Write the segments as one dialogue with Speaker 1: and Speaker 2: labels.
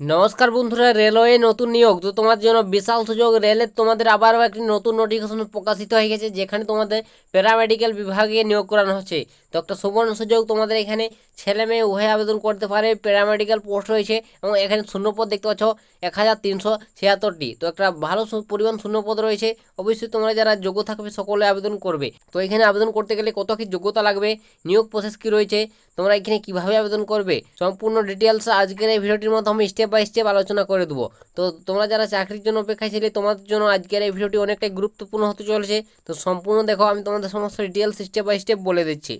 Speaker 1: নমস্কার বন্ধুরা, রেলওয়ে নতুন নিয়োগ। তো তোমার জন্য বিশাল সুযোগ, রেলের তোমাদের আবারও একটি নতুন নোটিফিকেশন প্রকাশিত হয়ে গেছে, যেখানে তোমাদের প্যারামেডিক্যাল বিভাগে নিয়োগ করানো হচ্ছে। তো একটা সুবর্ণ সুযোগ, তোমাদের এখানে ছেলে মেয়ে উভয় আবেদন করতে পারে প্যারামেডিক্যাল পোস্ট রয়েছে এবং এখানে শূন্যপদ দেখতে পাচ্ছ এক হাজার তিনশো ছিয়াত্তরটি। তো একটা ভালো পরিমাণ শূন্যপদ রয়েছে, অবশ্যই তোমরা যারা যোগ্য থাকবে সকলে আবেদন করবে। তো এখানে আবেদন করতে গেলে কত কি যোগ্যতা লাগবে, নিয়োগ প্রসেস কি রয়েছে, তোমরা এখানে কীভাবে আবেদন করবে, সম্পূর্ণ ডিটেলস আজকের এই ভিডিওটির মাধ্যমে স্টেপ বাই স্টেপ আলোচনা করে দেবো। তো তোমরা যারা চাকরির জন্য অপেক্ষায় ছিলে, তোমাদের জন্য আজকের এই ভিডিওটি অনেকটাই গুরুত্বপূর্ণ হতে চলেছে। তো সম্পূর্ণ দেখো, আমি তোমাদের সমস্ত ডিটেলস স্টেপ বাই স্টেপ বলে দিচ্ছি।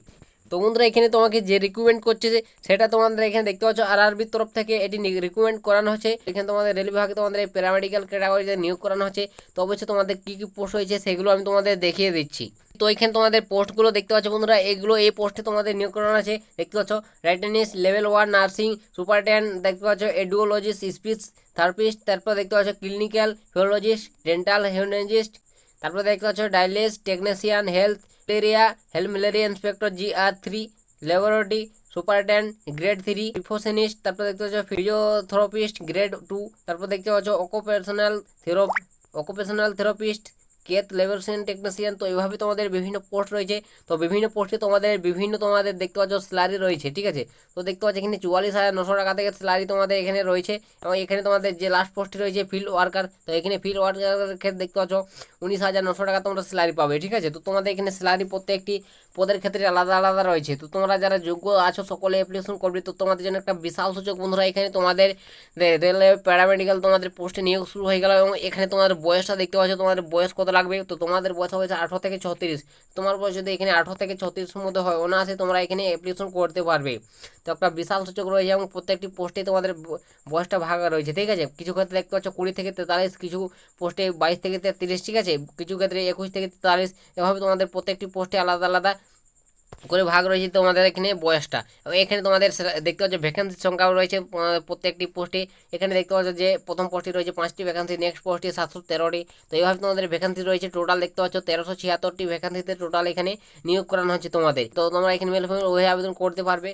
Speaker 1: তো বন্ধুরা এখানে তোমাকে যে রিক্রুটমেন্ট করছে যে সেটা তোমাদের এখানে দেখতে পাচ্ছ। আর আরবির তরফ থেকে এটি রিক্রুটমেন্ট করানো হচ্ছে। এখানে তোমাদের রেল বিভাগে তোমাদের এই প্যারামেডিক্যাল ক্যাটাগরিতে নিয়োগ করানো হচ্ছে। তো অবশ্যই তোমাদের কী কী পোস্ট হয়েছে সেগুলো আমি তোমাদের দেখিয়ে দিচ্ছি। তো এখানে তোমাদের পোস্টগুলো দেখতে পাচ্ছ বন্ধুরা। এগুলো এই পোস্টে তোমাদের নিয়োগ করানো আছে। দেখতে পাচ্ছ রাইটেনিস লেভেল ওয়ান নার্সিং সুপারটেন্ট দেখতে পাচ্ছ এডুওলজিস্ট স্পিচ থেরাপিস্ট তারপর দেখতে পাচ্ছ ক্লিনিক্যাল ফিওলজিস্ট ডেন্টাল হিউম্যানজিস্ট তারপর দেখতে পাচ্ছ dialysis technician health malaria health malaria inspector G R three laboratory superintendent grade three রিফোসেনিস্ট তারপর দেখতে পাচ্ছ ফিজিওথেরাপিস্ট গ্রেড টু তারপর দেখতে পাচ্ছ অকুপেশনাল থেরো অকুপেশনাল থেরাপিস্ট কেত লেভেলসেন টেকনিশিয়ান তো এইভাবে তোমাদের বিভিন্ন পোস্ট রয়েছে। তো বিভিন্ন পোস্টে তোমাদের বিভিন্ন তোমাদের দেখতে পাচ্ছ স্যালারি রয়েছে, ঠিক আছে? তো দেখতে পাচ্ছ এখানে চুয়াল্লিশ হাজার নশো টাকা থেকে স্যালারি তোমাদের এখানে রয়েছে এবং এখানে তোমাদের যে লাস্ট পোস্টটি রয়েছে ফিল্ড ওয়ার্কার তো এখানে ফিল্ড ওয়ার্কারের ক্ষেত্রে দেখতে পাচ্ছ, উনিশ হাজার নশো টাকা তোমরা স্যালারি পাবে, ঠিক আছে? তো তোমাদের এখানে স্যালারি প্রত্যেকটি পদের ক্ষেত্রে আলাদা আলাদা রয়েছে। তো তোমরা যারা যোগ্য আছো, সকলে অ্যাপ্লিকেশন করবে। তো তোমাদের জন্য একটা বিশাল সুযোগ বন্ধুরা, এখানে তোমাদের রেলওয়ে প্যারামেডিক্যাল তোমাদের পোস্টে নিয়োগ শুরু হয়ে গেল এবং এখানে তোমাদের বয়সটা দেখতে পাচ্ছ, তোমাদের বয়স কত লাগবে? তো তোমাদের বয়স হয়েছে আঠারো থেকে ছত্রিশ। তোমার বয়স যদি এখানে আঠারো থেকে ছত্রিশের মধ্যে হয়, অনায়াসে তোমরা এখানে অ্যাপ্লিকেশন করতে পারবে। তো একটা বিশাল সুযোগ রয়েছে এবং প্রত্যেকটি পোস্টে তোমাদের বয়সটা ভাগা রয়েছে, ঠিক আছে? কিছু ক্ষেত্রে দেখতে পাচ্ছ, কুড়ি থেকে তেতাল্লিশ, কিছু পোস্টে বাইশ থেকে তেত্রিশ, ঠিক আছে? কিছু ক্ষেত্রে একুশ থেকে তেতাল্লিশ, এভাবে তোমাদের প্রত্যেকটি পোস্টে আলাদা আলাদা করে ভাগ রয়েছে তোমাদের এখানে বয়সটা। এবং এখানে তোমাদের দেখতে পাচ্ছ ভ্যাকেন্সির সংখ্যাও রয়েছে প্রত্যেকটি পোস্টে এখানে দেখতে পাচ্ছ যে প্রথম পোস্টে রয়েছে পাঁচটি ভ্যাকেন্সি নেক্সট পোস্টে সাতশো তেরোটি। তো এইভাবে তোমাদের ভ্যাকেন্সি রয়েছে টোটাল দেখতে পাচ্ছ তেরোশো ছিয়াত্তরটি ভ্যাকেন্সিতে টোটাল এখানে নিয়োগ করানো হচ্ছে তোমাদের। তো তোমরা এখানে মেল ওই আবেদন করতে পারবে।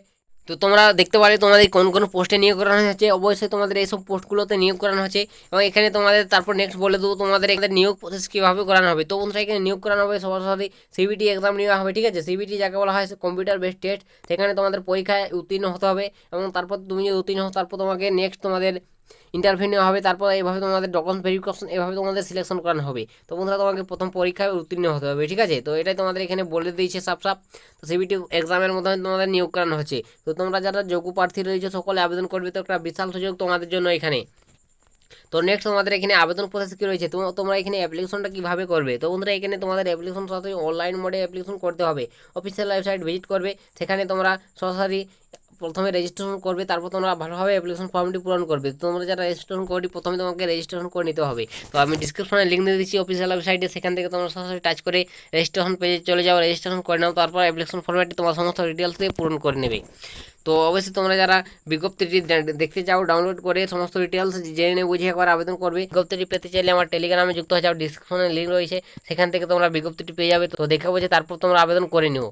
Speaker 1: তো তোমরা দেখতে পারে তোমাদের কোন কোন পোস্টে নিয়োগ করানো হচ্ছে অবশ্যই তোমাদের এইসব পোস্টগুলোতে নিয়োগ করানো হয়েছে এবং এখানে তোমাদের তারপর নেক্সট বলে দেবো তোমাদের এখানে নিয়োগ প্রসেস কীভাবে করানো হবে। তো বন্ধুরা, এখানে নিয়োগ করানো হবে সবার সাথে সিবিটি এক্সাম নেওয়া হবে, ঠিক আছে? সিবিটি যাকে বলা হয় কম্পিউটার বেস টেস্ট সেখানে তোমাদের পরীক্ষায় উত্তীর্ণ হতে হবে এবং তারপর তুমি যদি উত্তীর্ণ হও, তারপর তোমাকে নেক্সট তোমাদের ইন্টারভিউ নেওয়া হবে, তারপর এইভাবে তোমাদের ডকুমেন্ট ভেরিফিকেশন এভাবে তোমাদের সিলেকশন করানো হবে। তো বন্ধুরা, তোমাকে প্রথম পরীক্ষায় উত্তীর্ণ হতে হবে, ঠিক আছে? তো এটাই তোমাদের এখানে বলে দিয়েছে সাপ সাপ তো সিবিটি এক্সামের মাধ্যমে তোমাদের নিয়োগ করানো হচ্ছে। তো তোমরা যারা যোগ্য প্রার্থী রয়েছে, সকলে আবেদন করবে, তো একটা বিশাল সুযোগ তোমাদের জন্য এখানে। তো নেক্সট তোমাদের এখানে আবেদন প্রসেস কী রয়েছে? তোমরা এখানে অ্যাপ্লিকেশনটা কীভাবে করবে? তো বন্ধুরা, এখানে তোমাদের অ্যাপ্লিকেশন সরাসরি অনলাইন মোডে অ্যাপ্লিকেশন করতে হবে। অফিসিয়াল ওয়েবসাইট ভিজিট করবে, সেখানে তোমরা সরাসরি প্রথমে রেজিস্ট্রেশন করবে, তারপর তোমরা ভালোভাবে অ্যাপ্লিকেশন ফর্মটি পূরণ করবে। তোমরা যারা রেজিস্ট্রেশন করবে প্রথমে তোমাকে রেজিস্ট্রেশন করে নিতে হবে। তো আমি ডিসক্রিপশনে লিঙ্ক দিয়ে দিচ্ছি অফিসিয়াল ওয়েবসাইটে সেখান থেকে তোমরা সরাসরি টাচ করে রেজিস্ট্রেশন পেজে চলে যাও রেজিস্ট্রেশন করে নাও, তারপর অ্যাপ্লিকেশন ফর্মেটটি তোমার সমস্ত ডিটেলস দিয়ে পূরণ করে নেবে। তো অবশ্যই তোমরা যারা বিজ্ঞপ্তিটি দেখতে চাও ডাউনলোড করে সমস্ত ডিটেলস জেনে বুঝে একবার আবেদন করবে। বিজ্ঞপ্তিটি পেতে চাইলে আমার টেলিগ্রামে যুক্ত হয়ে যাও ডিসক্রিপশনে লিঙ্ক রয়েছে, সেখান থেকে তোমরা বিজ্ঞপ্তিটি পেয়ে যাবে। তো দেখে বুঝে তারপর তোমরা আবেদন করে নিও।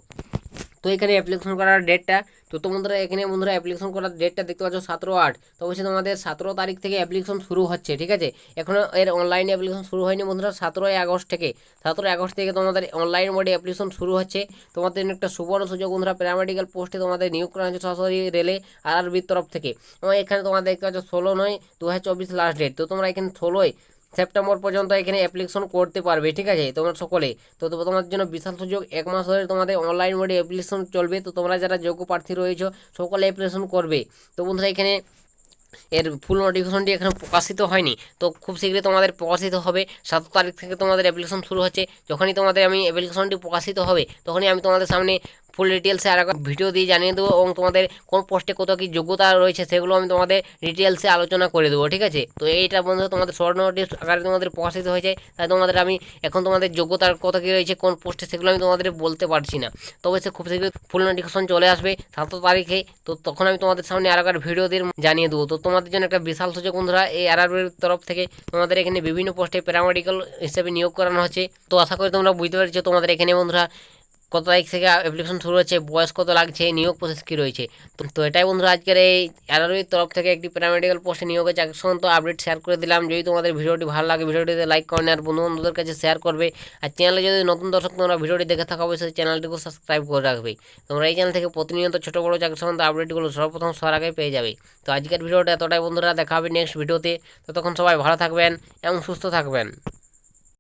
Speaker 1: তো এখানে অ্যাপ্লিকেশন করার ডেটটা তো তোমরা এখানে বন্ধুরা অ্যাপ্লিকেশন করার ডেটটা দেখতে পাচ্ছ সতেরো আট। তো অবশ্যই তোমাদের সতেরো তারিখ থেকে অ্যাপ্লিকেশন শুরু হচ্ছে, ঠিক আছে? এখনও এর অনলাইনে অ্যাপ্লিকেশন শুরু হয়নি বন্ধুরা, সতেরোই আগস্ট থেকে। সতেরোই আগস্ট থেকে তোমাদের অনলাইন মোডে অ্যাপ্লিকেশন শুরু হচ্ছে। তোমাদের একটা সুবর্ণ সুযোগ বন্ধুরা প্যারামেডিক্যাল পোস্টে তোমাদের নিয়োগ করা হচ্ছে সরাসরি রেলে আর আরবির তরফ থেকে। এবং এখানে তোমাদের দেখতে পাচ্ছ ষোলো নয় দু হাজার চব্বিশ লাস্ট ডেট তো তোমরা এখানে ষোলোই সেপ্টেম্বর পর্যন্ত এখানে অ্যাপ্লিকেশন করতে পারবে, ঠিক আছে? তোমরা সকলে। তো তোমাদের জন্য বিশাল সুযোগ, এক মাস ধরে তোমাদের অনলাইন মোডে অ্যাপ্লিকেশন চলবে। তো তোমরা যারা যোগ্য প্রার্থী রয়েছো, সকলে অ্যাপ্লিকেশন করবে। তো বন্ধুরা, এখানে এর ফুল নোটিফিকেশনটি এখনও প্রকাশিত হয়নি। তো খুব শীঘ্রই তোমাদের প্রকাশিত হবে। সাত তারিখ থেকে তোমাদের অ্যাপ্লিকেশন শুরু হচ্ছে। যখনই তোমাদের আমি অ্যাপ্লিকেশনটি প্রকাশিত হবে, তখনই আমি তোমাদের সামনে ফুল ডিটেলসে আর ভিডিও দিয়ে জানিয়ে দেবো এবং তোমাদের কোন পোস্টে কত কী যোগ্যতা রয়েছে সেগুলো আমি তোমাদের ডিটেলসে আলোচনা করে দেবো, ঠিক আছে? তো এইটা বন্ধু তোমাদের শর্ট নোটিস আকারে তোমাদের প্রকাশিত হয়েছে, তাই তোমাদের আমি এখন তোমাদের যোগ্যতার কত কী রয়েছে, কোন পোস্টে সেগুলো আমি তোমাদের বলতে পারছি না। তবে সে খুব শীঘ্রই ফুল নোটিফিকেশন চলে আসবে সাত তারিখে, তো তখন আমি তোমাদের সামনে আর একবার ভিডিও দিয়ে জানিয়ে দেবো। তো তোমাদের জন্য একটা বিশাল সুযোগ বন্ধুরা, এই আরআরবির তরফ থেকে তোমাদের এখানে বিভিন্ন পোস্টে প্যারামেডিক্যাল হিসেবে নিয়োগ করানো হচ্ছে। তো আশা করি তোমরা বুঝতে পেরেছ তোমাদের এখানে বন্ধুরা কত তারিখ থেকে অ্যাপ্লিকেশন শুরু হচ্ছে, বয়স কত লাগছে, নিয়োগ প্রসেস কী রয়েছে? তো তো এটাই বন্ধুরা আজকের এই এরারোর তরফ থেকে একটি প্যারামেডিক্যাল পোস্টে নিয়োগের সংক্রান্ত আপডেট শেয়ার করে দিলাম। যদি তোমাদের ভিডিওটি ভালো লাগে, ভিডিওটিতে লাইক করেন আর বন্ধু বান্ধবদের কাছে শেয়ার করবে। আর চ্যানেলে যদি নতুন দর্শক তোমরা ভিডিওটি দেখে থাকো, অবশ্যই চ্যানেলটিকে সাবস্ক্রাইব করে রাখবে। তোমরা এই চ্যানেল থেকে প্রতিনিয়ত ছোটো, বড়ো চাকরি সংক্রান্ত আপডেটগুলো সর্বপ্রথম সবার আগে পেয়ে যাবে। তো আজকের ভিডিওটা এতটাই বন্ধুরা, দেখা হবে নেক্সট ভিডিওতে। ততক্ষণ সবাই ভালো থাকবেন এবং সুস্থ থাকবেন।